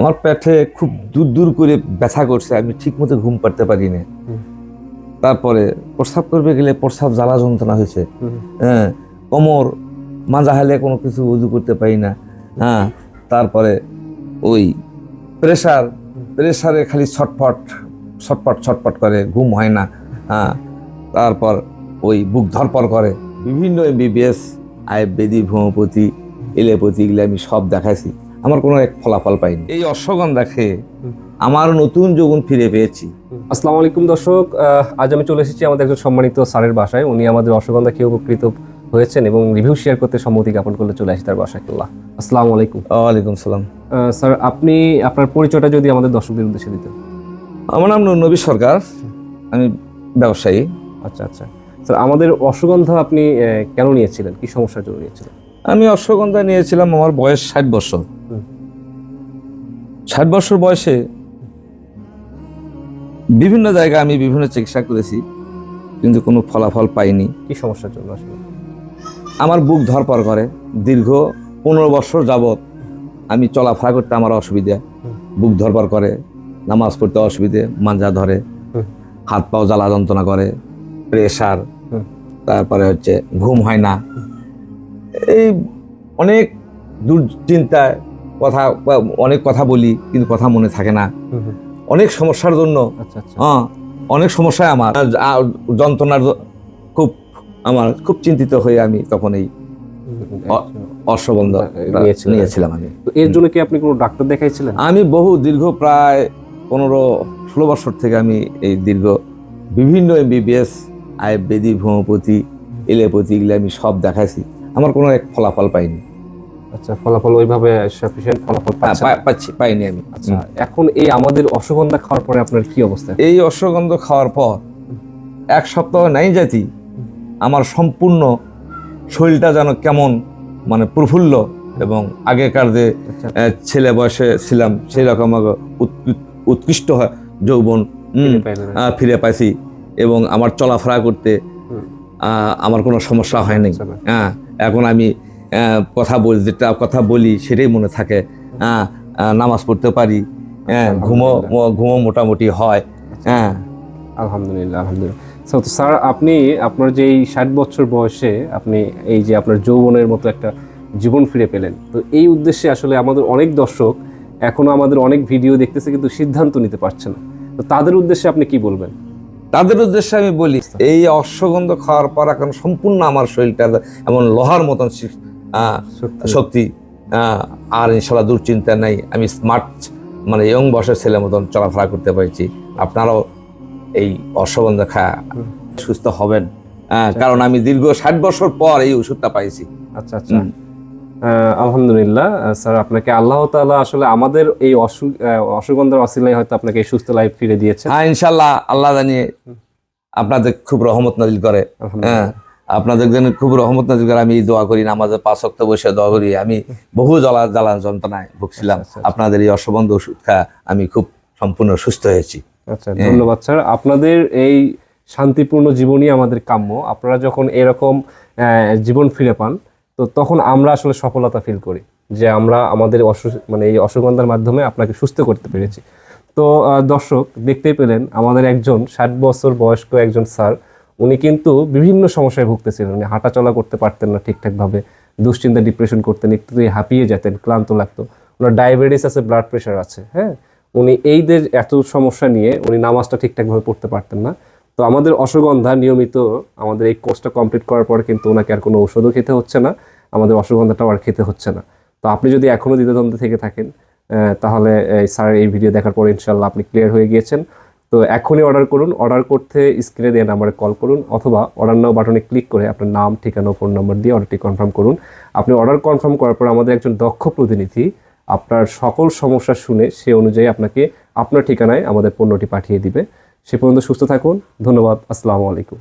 আমার পেটে খুব দূর দূর করে ব্যথা করছে আমি ঠিক মতো ঘুম পাড়তে পারি না তারপরে প্রস্রাব করবে গেলে প্রস্রাব জ্বালা যন্ত্রণা হয়েছে। হ্যাঁ কোমর মাজা হালে কোনো কিছু উজু করতে পারি না। হ্যাঁ তারপরে ওই প্রেশার প্রেশারে খালি ছটফট ছটফট ছটফট করে ঘুম হয় না। হ্যাঁ তারপর ওই বুক ধরপর করে। বিভিন্ন এমবিবিএস আয়ুর্বেদিক হোমিওপ্যাথি এলোপ্যাথি এগুলো আমি সব দেখাইছি। আমার কোনো এক ফলাফল পাইনি। এই অশ্বগন্ধা খেয়ে আমার নতুন যৌবন ফিরে পেয়েছি। আসসালামু আলাইকুম দর্শক। আজ আমি চলে এসেছি আমাদের একজন সম্মানিত স্যারের বাসায়। উনি আমাদের অশ্বগন্ধা খেয়ে উপকৃত হয়েছেন এবং রিভিউ শেয়ার করতে সম্মতি জ্ঞাপন করলে চলে আসি তার বাসায় আল্লাহ আসসালামু আলাইকুম। ওয়ালাইকুম সালাম। স্যার আপনি আপনার পরিচয়টা যদি আমাদের দর্শকদের উদ্দেশ্যে দিতেন। আমার নাম নবী সরকার। আমি ব্যবসায়ী। আচ্ছা আচ্ছা। স্যার আমাদের অশ্বগন্ধা আপনি কেন নিয়েছিলেন? কি সমস্যার জন্য নিয়েছিলেন? আমি অশ্বগন্ধা নিয়েছিলাম আমার বয়স ষাট বছর। ষাট বছর বয়সে বিভিন্ন জায়গায় আমি বিভিন্ন চিকিৎসা করেছি কিন্তু কোনো ফলাফল পাইনি। কি সমস্যার জন্য আসলে? আমার বুক ধরপর করে। দীর্ঘ পনেরো বছর যাবৎ আমি চলাফেরা করতে আমার অসুবিধা। বুক ধরপর করে নামাজ পড়তে অসুবিধে মাঞ্জা ধরে হাত পাও জ্বালা যন্ত্রণা করে প্রেশার তারপরে হচ্ছে ঘুম হয় না। এই অনেক দুশ্চিন্তায় কথা বা অনেক কথা বলি কিন্তু কথা মনে থাকে না। অনেক সমস্যার জন্য। আচ্ছা আচ্ছা। হ্যাঁ অনেক সমস্যায় আমার। যন্ত্রণার খুব আমার খুব চিন্তিত হয়ে আমি তখন এই হুম, হুম, অ- অশ্বগন্ধ নিয়েছিলাম আমি। এর জন্য কি আপনি কোনো ডাক্তার দেখাইছিলেন? আমি বহু দীর্ঘ প্রায় পনেরো ষোলো বছর থেকে আমি এই দীর্ঘ বিভিন্ন এমবিবিএস আয়ুর্বেদিক হোমিওপ্যাথি এলোপ্যাথি এগুলো আমি সব দেখাইছি। আমার কোনো এক ফলাফল পাইনি। আচ্ছা ফলাফল ওইভাবে সাফিসিয়েন্ট ফলাফল হ্যাঁ, পাচ্ছি পাইনি আমি। আচ্ছা এখন এই আমাদের অশ্বগন্ধা খাওয়ার পরে আপনার কি অবস্থা? এই অশ্বগন্ধ খাওয়ার পর এক সপ্তাহ নাই জাতি আমার সম্পূর্ণ শরীরটা যেন কেমন মানে প্রফুল্ল এবং আগেকার যে আচ্ছা। ছেলে বয়সে ছিলাম সেই রকম উৎকৃষ্ট হয় যৌবন ফিরে পাইছি এবং আমার চলাফেরা করতে আমার কোনো সমস্যা হয়নি। সমস্যা হ্যাঁ এখন আমি কথা বলি যেটা কথা বলি সেটাই মনে থাকে। হ্যাঁ নামাজ পড়তে পারি হ্যাঁ ঘুমো ঘুমো মোটামুটি হয় হ্যাঁ। আলহামদুলিল্লাহ আলহামদুলিল্লাহ। স্যার আপনি আপনার যে এই ষাট বছর বয়সে আপনি এই যে আপনার যৌবনের মতো একটা জীবন ফিরে পেলেন তো এই উদ্দেশ্যে আসলে আমাদের অনেক দর্শক এখনও আমাদের অনেক ভিডিও দেখতেছে কিন্তু সিদ্ধান্ত নিতে পারছে না। তো তাদের উদ্দেশ্যে আপনি কি বলবেন? তাদের উদ্দেশ্যে আমি বলি এই অশ্বগন্ধ খাওয়ার পর এখন সম্পূর্ণ আমার শরীরটা এমন লোহার মতন। শক্তি আর ইনশাল্লাহ দুশ্চিন্তা নাই। আমি স্মার্ট মানে ইয়ং বয়সের ছেলে মতন চলাফেরা করতে পারছি। আপনারাও এই অশ্বগন্ধা খায় সুস্থ হবেন। আহ, কারণ আমি দীর্ঘ ষাট বছর পর এই ওষুধটা পাইছি। আচ্ছা আচ্ছা। আলহামদুলিল্লাহ স্যার আপনাকে আল্লাহ তাআলা আসলে আমাদের এই অসু আহ, অসুগন্ধার অসিলায় হয়তো আপনাকে এই সুস্থ লাইফ ফিরে দিয়েছে। হ্যাঁ ইনশাল্লাহ আল্লাহ জানিয়ে আপনাদের খুব রহমত নাজিল করে। হ্যাঁ। আপনাদের জন্য খুব রহমত নাজিল করে আমি দোয়া করি নামাজের পাঁচ সপ্তাহ বসে দোয়া করি। আমি বহু জ্বালা জ্বালা যন্ত্রণায় ভুগছিলাম। আচ্ছা, আচ্ছা। আপনাদের এই অশ্ববন্ধ ওষুধ খায় আমি খুব সম্পূর্ণ সুস্থ হয়েছি। আচ্ছা ধন্যবাদ স্যার। আপনাদের এই শান্তিপূর্ণ জীবনই আমাদের কাম্য। আপনারা যখন এরকম জীবন ফিরে পান তো তখন আমরা আসলে সফলতা ফিল করি যে আমরা আমাদের অসু মানে এই অসুগন্ধার মাধ্যমে আপনাকে সুস্থ করতে পেরেছি। তো দর্শক দেখতেই পেলেন আমাদের একজন ষাট বছর বয়স্ক একজন স্যার। উনি কিন্তু বিভিন্ন সমস্যায় ভুগতেছিলেন। উনি হাঁটাচলা করতে পারতেন না ঠিকঠাকভাবে, দুশ্চিন্তা ডিপ্রেশন করতেন একটুতেই হাঁপিয়ে যেতেন, ক্লান্ত লাগতো। ওনার ডায়াবেটিস আছে ব্লাড প্রেশার আছে হ্যাঁ? উনি এই যে এত সমস্যা নিয়ে উনি নামাজটা ঠিকঠাকভাবে পড়তে পারতেন না। তো আমাদের অশ্বগন্ধা নিয়মিত আমাদের এই কোর্সটা কমপ্লিট করার পর কিন্তু ওনাকে আর কোনো ওষুধও খেতে হচ্ছে না, আমাদের অশ্বগন্ধাটাও আর খেতে হচ্ছে না। তো আপনি যদি এখনও দ্বিধাদ্বন্দ্বে থেকে থাকেন তাহলে স্যার এই ভিডিও দেখার পর ইনশাল্লাহ আপনি ক্লিয়ার হয়ে গিয়েছেন। তো এখনই অর্ডার করুন অর্ডার করতে স্ক্রিনে দেওয়া নাম্বারে কল করুন অথবা অর্ডার নাও বাটনে ক্লিক করে আপনার নাম, ঠিকানা ফোন নম্বর দিয়ে অর্ডারটি কনফার্ম করুন। আপনি অর্ডার কনফার্ম করার পর আমাদের একজন দক্ষ প্রতিনিধি আপনার সকল সমস্যা শুনে সে অনুযায়ী আপনাকে আপনার ঠিকানায় আমাদের পণ্যটি পাঠিয়ে দিবে। সে পর্যন্ত সুস্থ থাকুন, ধন্যবাদ, আসসালামু আলাইকুম।